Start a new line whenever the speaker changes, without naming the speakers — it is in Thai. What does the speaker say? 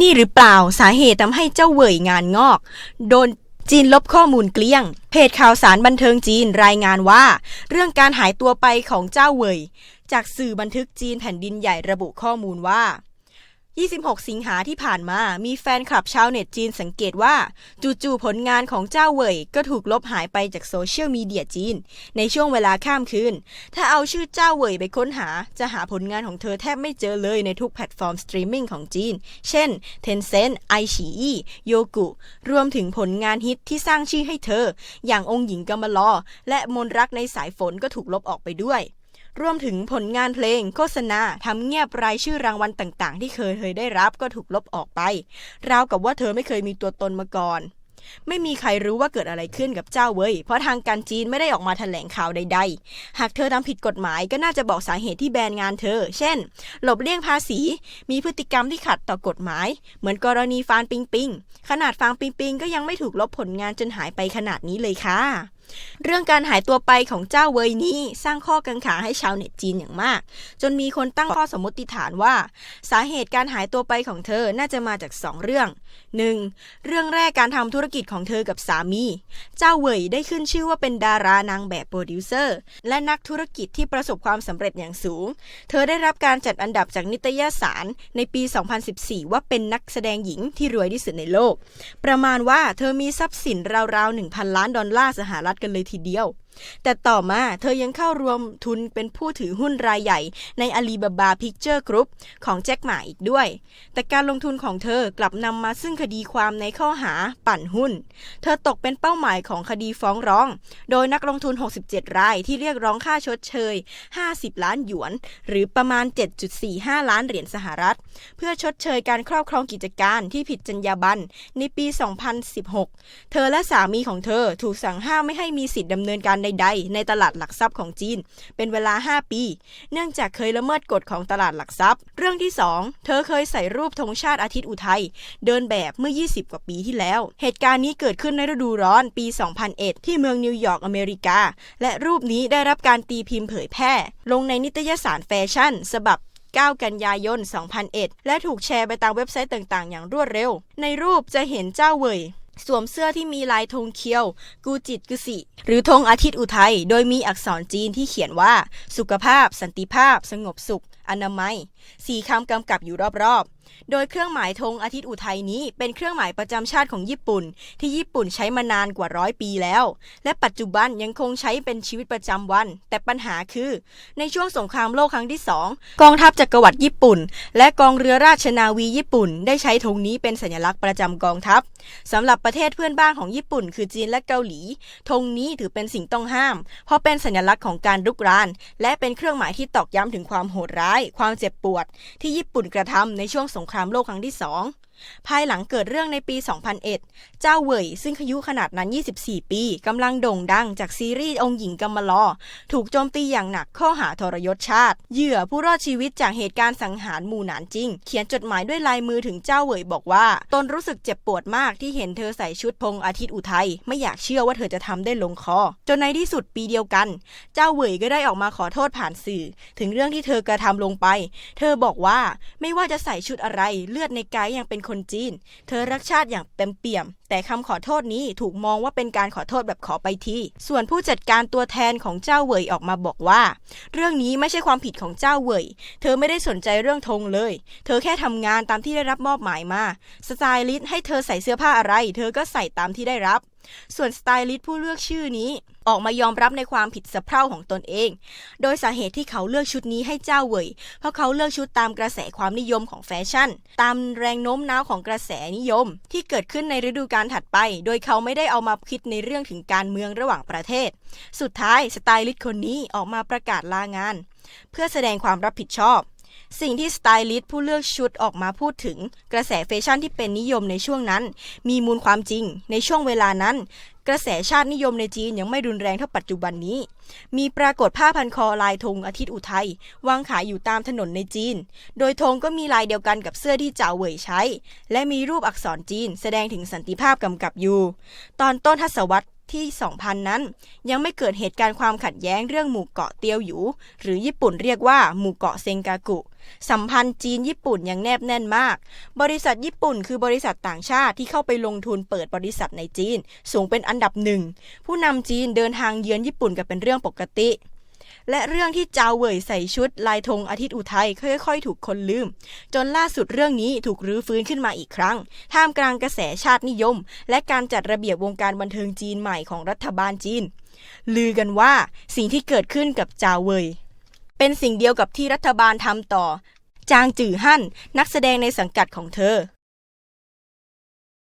นี่หรือเปล่าสาเหตุทำให้เจ้าเว่ยงานงอก โดนจีนลบข้อมูลเกลี้ยง เพจข่าวสารบันเทิงจีนรายงานว่า เรื่องการหายตัวไปของเจ้าเว่ยจากสื่อบันทึกจีนแผ่นดินใหญ่ระบุข้อมูลว่า 26 สิงหาที่ผ่านมา มีแฟนคลับชาวเน็ตจีนสังเกตว่า จู่ๆผลงานของเจ้าเว่ยก็ถูกลบหายไปจากโซเชียลมีเดียจีน ในช่วงเวลาข้ามคืน ถ้าเอาชื่อเจ้าเว่ยไปค้นหา จะหาผลงานของเธอแทบไม่เจอเลยในทุกแพลตฟอร์มสตรีมมิ่งของจีน เช่น Tencent, iQIYI, Youku รวมถึงผลงานฮิตที่สร้างชื่อให้เธอ อย่างองค์หญิงกำมะลอ และมนรักในสายฝนก็ถูกลบออกไปด้วย รวมถึงผลงานเพลง โฆษณาทำเงียบรายชื่อรางวัลต่างๆ ที่เคยเคยได้รับก็ถูกลบออกไป ราวกับว่าเธอไม่เคยมีตัวตนมาก่อน ไม่มีใครรู้ว่าเกิดอะไรขึ้นกับเจ้าเว้ย เพราะทางการจีนไม่ได้ออกมาแถลงข่าวใด ๆ หากเธอทำผิดกฎหมายก็น่าจะบอกสาเหตุที่แบนงานเธอ เช่น หลบเลี่ยงภาษี มีพฤติกรรมที่ขัดต่อกฎหมาย เหมือนกรณีฟานปิงปิง ขนาดฟางปิงปิงก็ยังไม่ถูกลบผลงานจนหายไปขนาดนี้เลยค่ะ เรื่องการหายตัวไปของเจ้าเวยนี้สร้างข้อกังขาให้ชาวเน็ตจีนอย่างมาก จนมีคนตั้งข้อสมมติฐานว่า สาเหตุการหายตัวไปของเธอน่าจะมาจาก 2 เรื่อง 1. เรื่องแรกการทำธุรกิจของเธอกับสามี เจ้าเวยได้ขึ้นชื่อว่าเป็นดารานางแบบโปรดิวเซอร์ และนักธุรกิจที่ประสบความสำเร็จอย่างสูง เธอได้รับการจัดอันดับจากนิตยสารในปี 2014 ว่าเป็นนักแสดงหญิงที่รวยที่สุดในโลก ประมาณว่าเธอมีทรัพย์สินราวๆ1,000 ล้านดอลลาร์สหรัฐกันเลยทีเดียว แต่ต่อมาเธอยังเข้ารวมทุนเป็นผู้ถือหุ้นรายใหญ่ใน Alibaba Picture Group ของแจ็คหมาอีกด้วย แต่การลงทุนของเธอกลับนำมาซึ่งคดีความในข้อหาปั่นหุ้น เธอตกเป็นเป้าหมายของคดีฟ้องร้อง โดยนักลงทุน 67 รายที่เรียกร้องค่าชดเชย 50 ล้านหยวน หรือประมาณ 7.45 ล้านเหรียญสหรัฐ เพื่อชดเชยการครอบครองกิจการที่ผิดจรรยาบรรณในปี 2016 เธอและสามีของเธอถูกสั่งห้ามไม่ให้มีสิทธิดำเนินการใดๆ ในตลาดหลักทรัพย์ของจีน เป็นเวลา 5 ปี เนื่องจากเคยละเมิดกฎของตลาดหลักทรัพย์ เรื่องที่ 2 เธอเคยใส่รูปธงชาติอาทิตย์อุทัยเดินแบบเมื่อ 20 กว่าปีที่แล้ว เหตุการณ์นี้เกิดขึ้นในฤดูร้อนปี 2001 ที่เมืองนิวยอร์กอเมริกา และรูปนี้ได้รับการตีพิมพ์เผยแพร่ ลงในนิตยสารแฟชั่นฉบับ9 กันยายน 2001 และถูกแชร์ไปตามเว็บไซต์ต่าง ๆ อย่างรวดเร็ว ในรูปจะเห็นเจ้าเว่ย สวมเสื้อที่มีลายธงเคียว กูจิตกุสิ หรือธงอาทิตย์อุทัย โดยมีอักษรจีนที่เขียนว่า สุขภาพ สันติภาพ สงบสุข อนามัย สี่คำกำกับอยู่รอบๆ โดยเครื่องหมายธงอาทิตย์อุทัยนี้เป็นเครื่องหมายประจำชาติของญี่ปุ่น ที่ญี่ปุ่นใช้มานานกว่าร้อยปีแล้ว และปัจจุบันยังคงใช้เป็นชีวิตประจำวัน แต่ปัญหาคือ ในช่วงสงครามโลกครั้งที่สองกองทัพจักรวรรดิญี่ปุ่น และกองเรือราชนาวีญี่ปุ่น ได้ใช้ธงนี้เป็นสัญลักษณ์ประจำกองทัพสำหรับประเทศเพื่อนบ้านของญี่ปุ่น คือจีนและเกาหลีธงนี้ถือเป็นสิ่งต้องห้าม เพราะเป็นสัญลักษณ์ของการรุกราน และเป็นเครื่องหมายที่ตอกย้ำถึงความโหดร้าย ความเจ็บปวด ที่ญี่ปุ่นกระทำในช่วงสงครามโลกครั้งที่สอง ภายหลังเกิดเรื่องในปี 2001 เจ้าเว่ยซึ่งอายุขนาดนั้น 24 ปีกำลังโด่งดังจากซีรีส์องค์หญิงกำมะลอ ถูกโจมตีอย่างหนักข้อหาทรยศชาติ เหยื่อผู้รอดชีวิตจากเหตุการณ์สังหารหมู่หนานจริง เขียนจดหมายด้วยลายมือถึงเจ้าเว่ยบอกว่า ตนรู้สึกเจ็บปวดมากที่เห็นเธอใส่ชุดพงอาทิตย์อุทัยไม่อยากเชื่อว่าเธอจะทำได้ลงคอ จนในที่สุดปีเดียวกัน เจ้าเว่ยก็ได้ออกมาขอโทษผ่านสื่อ ถึงเรื่องที่เธอกระทำลงไป เธอบอกว่าไม่ว่าจะใส่ชุดอะไรเลือดในกายยังเป็นคนจีน เธอรักชาติอย่างเต็มเปี่ยม แต่คำขอโทษนี้ถูกมองว่าเป็นการขอโทษแบบขอไปทีส่วนผู้จัดการตัวแทนของเจ้าเวยออกมาบอกว่า เรื่องนี้ไม่ใช่ความผิดของเจ้าเวย เธอไม่ได้สนใจเรื่องธงเลย เธอแค่ทำงานตามที่ได้รับมอบหมายมาสไตลิสต์ให้เธอใส่เสื้อผ้าอะไร เธอก็ใส่ตามที่ได้รับ ส่วนสไตลิสต์ผู้เลือกชื่อนี้ ออกมายอมรับในความผิดสะเพร่าของตนเอง โดยสาเหตุที่เขาเลือกชุดนี้ให้เจ้าเหวยเพราะเขาเลือกชุดตามกระแสความนิยมของแฟชั่น ตามแรงโน้มน้าวของกระแสนิยม ที่เกิดขึ้นในฤดูกาลถัดไป โดยเขาไม่ได้เอามาคิดในเรื่องถึงการเมืองระหว่างประเทศ สุดท้ายสไตลิสต์คนนี้ออกมาประกาศลางาน เพื่อแสดงความรับผิดชอบ สิ่งที่สไตลิสต์ผู้เลือกชุดออกมาพูดถึง กระแสแฟชั่นที่เป็นนิยมในช่วงนั้น มีมูลความจริงในช่วงเวลานั้น กระแสชาตินิยมในจีนยังไม่รุนแรงเท่าปัจจุบันนี้ มีปรากฏผ้าพันคอลายธงอาทิตย์อุทัยวางขายอยู่ตามถนนในจีน โดยธงก็มีลายเดียวกันกับเสื้อที่เจ้าเหวยใช้ และมีรูปอักษรจีน แสดงถึงสันติภาพกำกับอยู่ ตอนต้นทศวรรษ ที่ 2000 นั้น ยังไม่เกิดเหตุการณ์ความขัดแย้งเรื่องหมู่เกาะเตียวหยู หรือญี่ปุ่นเรียกว่าหมู่เกาะเซงกากุ สัมพันธ์จีนญี่ปุ่นยังแนบแน่นมาก บริษัทญี่ปุ่นคือบริษัทต่างชาติที่เข้าไปลงทุนเปิดบริษัทในจีน สูงเป็นอันดับหนึ่งผู้นำจีนเดินทางเยือนญี่ปุ่นกันเป็นเรื่องปกติ และเรื่องที่จาวเหวยใส่ชุดลายธงอาทิตย์อุทัยค่อยๆ ถูกคนลืม จนล่าสุดเรื่องนี้ถูกรื้อฟื้นขึ้นมาอีกครั้ง ท่ามกลางกระแสชาตินิยม และการจัดระเบียบวงการบันเทิงจีนใหม่ของรัฐบาลจีน ลือกันว่าสิ่งที่เกิดขึ้นกับจาวเหวย เป็นสิ่งเดียวกับที่รัฐบาลทำต่อ จางจื่อฮั่นนักแสดงในสังกัดของเธอ